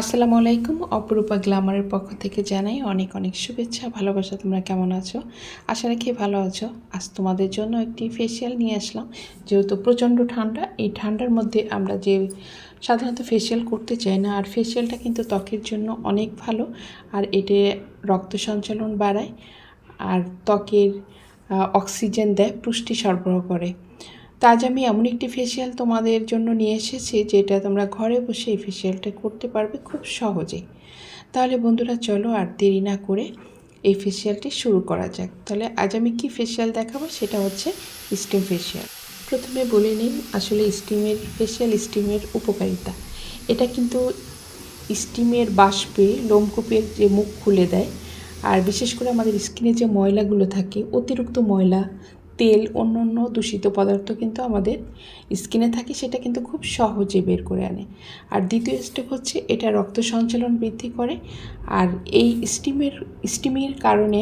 আসসালামু আলাইকুম। অপরূপা গ্ল্যামারের পক্ষ থেকে জানাই অনেক অনেক শুভেচ্ছা, ভালোবাসা। তোমরা কেমন আছো? আশা রাখি ভালো আছো। আজ তোমাদের জন্য একটি ফেসিয়াল নিয়ে আসলাম। যেহেতু প্রচণ্ড ঠান্ডা, এই ঠান্ডার মধ্যে আমরা যে সাধারণত ফেসিয়াল করতে চাই না, আর ফেসিয়ালটা কিন্তু ত্বকের জন্য অনেক ভালো, আর এতে রক্ত সঞ্চালন বাড়ায়, আর ত্বকের অক্সিজেন দেয়, পুষ্টি সরবরাহ করে। তো আজ আমি এমন একটি ফেসিয়াল তোমাদের জন্য নিয়ে এসেছি, যেটা তোমরা ঘরে বসে এই ফেসিয়ালটা করতে পারবে খুব সহজে। তাহলে বন্ধুরা চলো আর দেরি না করে এই ফেসিয়ালটি শুরু করা যাক। তাহলে আজ আমি কি ফেসিয়াল দেখাবো সেটা হচ্ছে স্টিম ফেসিয়াল প্রথমে বলে নিন আসলে স্টিমের ফেসিয়াল স্টিমের উপকারিতা। এটা কিন্তু স্টিমের বাষ্পে লোমকূপের যে মুখ খুলে দেয়, আর বিশেষ করে আমাদের স্কিনে যে ময়লাগুলো থাকে, অতিরিক্ত ময়লা তেল অন্য অন্য দূষিত পদার্থ কিন্তু আমাদের স্কিনে থাকে, সেটা কিন্তু খুব সহজে বের করে আনে। আর দ্বিতীয় স্টেপ হচ্ছে, এটা রক্ত সঞ্চালন বৃদ্ধি করে। আর এই স্টিমের স্টিমের কারণে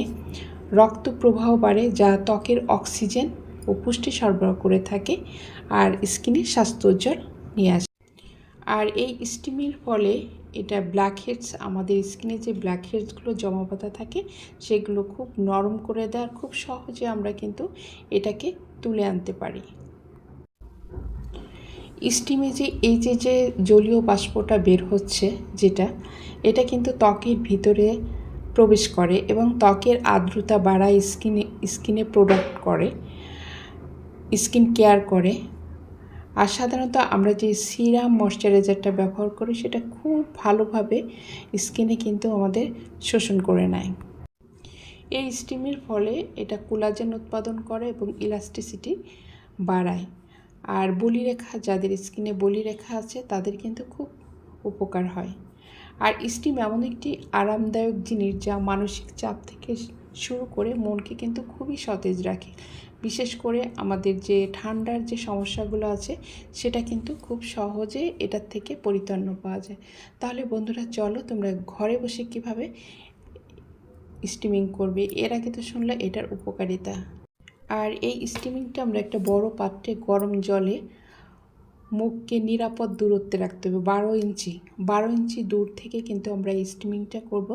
রক্ত প্রবাহ বাড়ে, যা ত্বকের অক্সিজেন ও পুষ্টি সরবরাহ করে থাকে, আর স্কিনে স্বাস্থ্য উজ্জ্বল নিয়ে আসে। আর এই স্টিমের ফলে এটা ব্ল্যাক হেডস আমাদের স্কিনে যে ব্ল্যাক হেডসগুলো জমা বাঁধা থাকে, সেগুলো খুব নরম করে দেয় আর খুব সহজে আমরা কিন্তু এটাকে তুলে আনতে পারি। স্টিমে যে, এই যে যে জলীয় বাষ্পটা বের হচ্ছে যেটা, এটা কিন্তু ত্বকের ভিতরে প্রবেশ করে এবং ত্বকের আর্দ্রতা বাড়ায় স্কিনে স্কিনে প্রোডাক্ট করে স্কিন কেয়ার করে। আর সাধারণত আমরা যে সিরাম ময়শ্চারাইজারটা ব্যবহার করি, সেটা খুব ভালোভাবে স্কিনে কিন্তু আমাদের শোষণ করে নেয়। এই স্টিমের ফলে এটা কোলাজেন উৎপাদন করে এবং ইলাস্টিসিটি বাড়ায়। আর বলিরেখা, যাদের স্কিনে বলিরেখা আছে, তাদের কিন্তু খুব উপকার হয়। আর স্টিম এমন একটি আরামদায়ক জিনিস যা মানসিক চাপ থেকে শুরু করে মনকে কিন্তু খুবই সতেজ রাখে। বিশেষ করে আমাদের যে ঠান্ডার যে সমস্যাগুলো আছে, সেটা কিন্তু খুব সহজে এটার থেকে পরিত্রাণ পাওয়া যায়। তাহলে বন্ধুরা চলো তোমরা ঘরে বসে কীভাবে স্টিমিং করবে? এর আগে তো শুনলে এটার উপকারিতা। আর এই স্টিমিংটা আমরা একটা বড় পাত্রে গরম জলে মুখকে নিরাপদ দূরত্বে রাখতে হবে, বারো ইঞ্চি। বারো ইঞ্চি দূর থেকে কিন্তু আমরা এই স্টিমিংটা করব।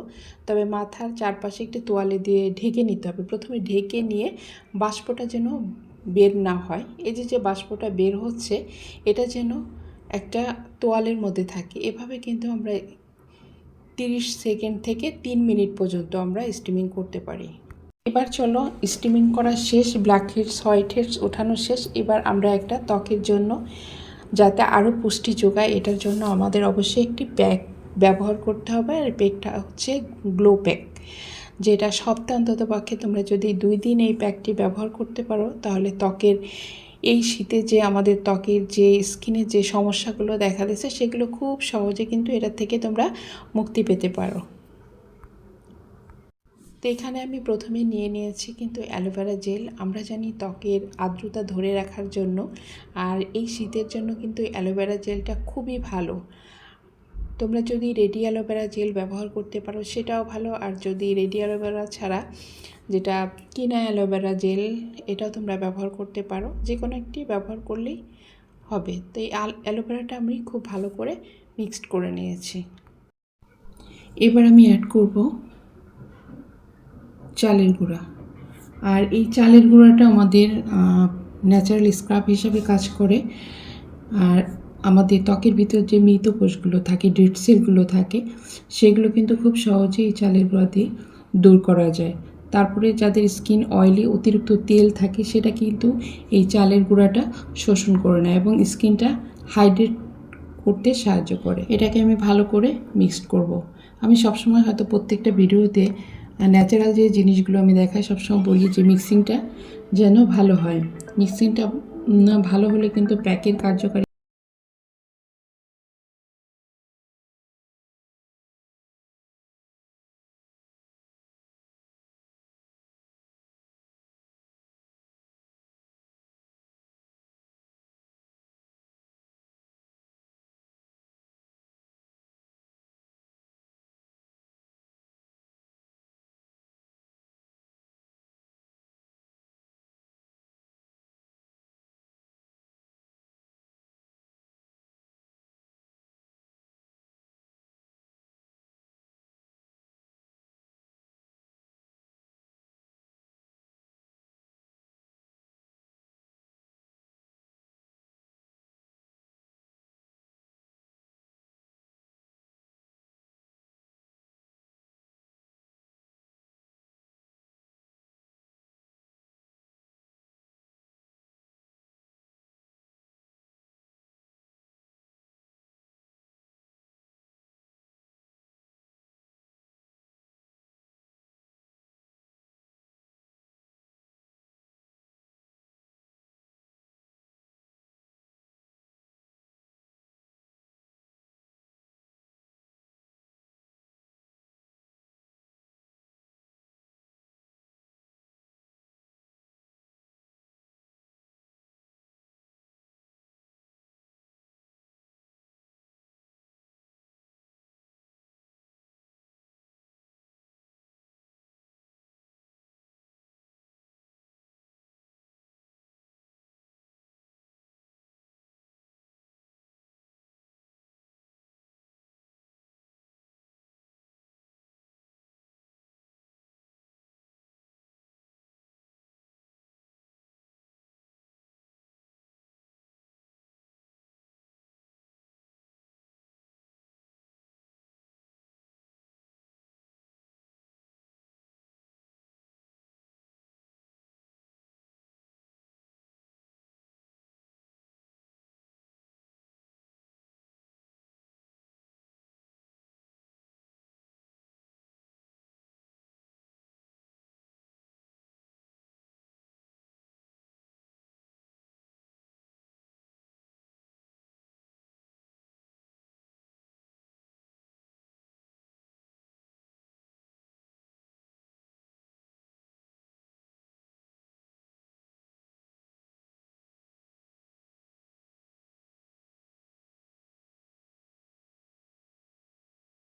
তবে মাথার চারপাশে একটি তোয়ালে দিয়ে ঢেকে নিতে হবে। প্রথমে ঢেকে নিয়ে বাষ্পটা যেন বের না হয়। এই যে যে বাষ্পটা বের হচ্ছে, এটা যেন একটা তোয়ালের মধ্যে থাকে। এভাবে কিন্তু আমরা তিরিশ সেকেন্ড থেকে তিন মিনিট পর্যন্ত আমরা স্টিমিং করতে পারি। এবার চলো স্টিমিং করা শেষ ব্ল্যাক হেডস হোয়াইট হেডস ওঠানো শেষ। এবার আমরা একটা ত্বকের জন্য যাতে আরও পুষ্টি যোগায়, এটার জন্য আমাদের অবশ্যই একটি প্যাক ব্যবহার করতে হবে। আর প্যাকটা হচ্ছে গ্লো প্যাক যেটা সপ্তাহে অন্তত পক্ষে তোমরা যদি দুই দিন এই প্যাকটি ব্যবহার করতে পারো, তাহলে ত্বকের এই শীতে যে আমাদের ত্বকের যে স্কিনে যে সমস্যাগুলো দেখা দিচ্ছে সেগুলো খুব সহজে কিন্তু এটার থেকে তোমরা মুক্তি পেতে পারো। তো এখানে আমি প্রথমে নিয়ে নিয়েছি কিন্তু অ্যালোভেরা জেল, আমরা জানি ত্বকের আর্দ্রতা ধরে রাখার জন্য আর এই শীতের জন্য কিন্তু অ্যালোভেরা জেলটা খুবই ভালো। তোমরা যদি রেডি অ্যালোভেরা জেল ব্যবহার করতে পারো সেটাও ভালো আর যদি রেডি অ্যালোভেরা ছাড়া যেটা কিনা অ্যালোভেরা জেল এটাও তোমরা ব্যবহার করতে পারো, যে কোনো একটি ব্যবহার করলেই হবে। তো এই অ্যালোভেরাটা আমি খুব ভালো করে মিক্সড করে নিয়েছি। এবার আমি অ্যাড করব চালের গুঁড়া। আর এই চালের গুঁড়াটা আমাদের ন্যাচারাল স্ক্রাব হিসাবে কাজ করে। আর আমাদের ত্বকের ভিতর যে মৃত কোষগুলো থাকে, ডেড সেলগুলো থাকে, সেগুলো কিন্তু খুব সহজেই এই চালের গুঁড়া দিয়ে দূর করা যায়। তারপরে যাদের স্কিন অয়েলি অতিরিক্ত তেল থাকে, সেটা কিন্তু এই চালের গুঁড়াটা শোষণ করে নেয় এবং স্কিনটা হাইড্রেট করতে সাহায্য করে। এটাকে আমি ভালো করে মিক্সড করব। আমি সবসময় হয়তো প্রত্যেকটা ভিডিওতে ন্যাচারাল যে জিনিসগুলো আমি দেখাই, সবসময় বলি যে মিক্সিংটা যেন ভালো হয়। মিক্সিংটা ভালো হলে কিন্তু প্যাকের কার্যকারী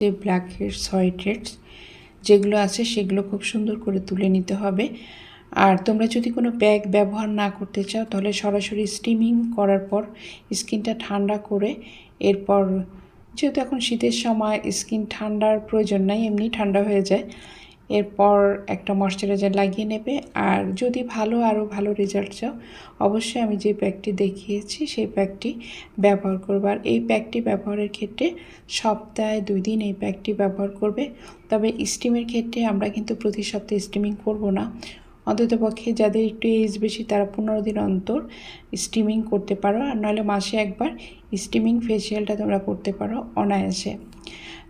যে ব্ল্যাক হেডস হোয়াইট হেডস যেগুলো আছে সেগুলো খুব সুন্দর করে তুলে নিতে হবে। আর তোমরা যদি কোনো প্যাক ব্যবহার না করতে চাও, তাহলে সরাসরি স্টিমিং করার পর স্কিনটা ঠান্ডা করে এরপর যেহেতু এখন শীতের সময়, স্কিন ঠান্ডার প্রয়োজন নাই, এমনি ঠান্ডা হয়ে যায়। এরপর একটা ময়শ্চারাইজার লাগিয়ে নেবে। আর যদি ভালো আরও ভালো রেজাল্ট চাও, অবশ্যই আমি যে প্যাকটি দেখিয়েছি সেই প্যাকটি ব্যবহার করবে। আর এই প্যাকটি ব্যবহারের ক্ষেত্রে সপ্তাহে দুই দিন এই প্যাকটি ব্যবহার করবে। তবে স্টিমের ক্ষেত্রে আমরা কিন্তু প্রতি সপ্তাহে স্টিমিং করব না। অন্ততপক্ষে যাদের একটু এজ বেশি, তারা পনেরো দিন অন্তর স্টিমিং করতে পারো। আর নাহলে মাসে একবার স্টিমিং ফেসিয়ালটা তোমরা করতে পারো অনায়াসে।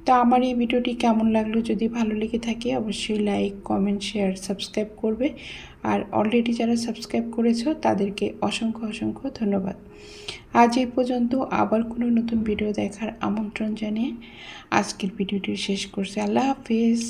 তো আমার এই ভিডিওটি কেমন লাগল যদি ভালো লেগে থাকে অবশ্যই লাইক কমেন্ট শেয়ার সাবস্ক্রাইব করবে। আর অলরেডি যারা সাবস্ক্রাইব করেছ, তাদেরকে অসংখ্য অসংখ্য ধন্যবাদ। আজ এই পর্যন্ত আবার কোনো নতুন ভিডিও দেখার আমন্ত্রণ জানিয়ে আজকের ভিডিওটি শেষ করছে। আল্লাহ হাফিজ।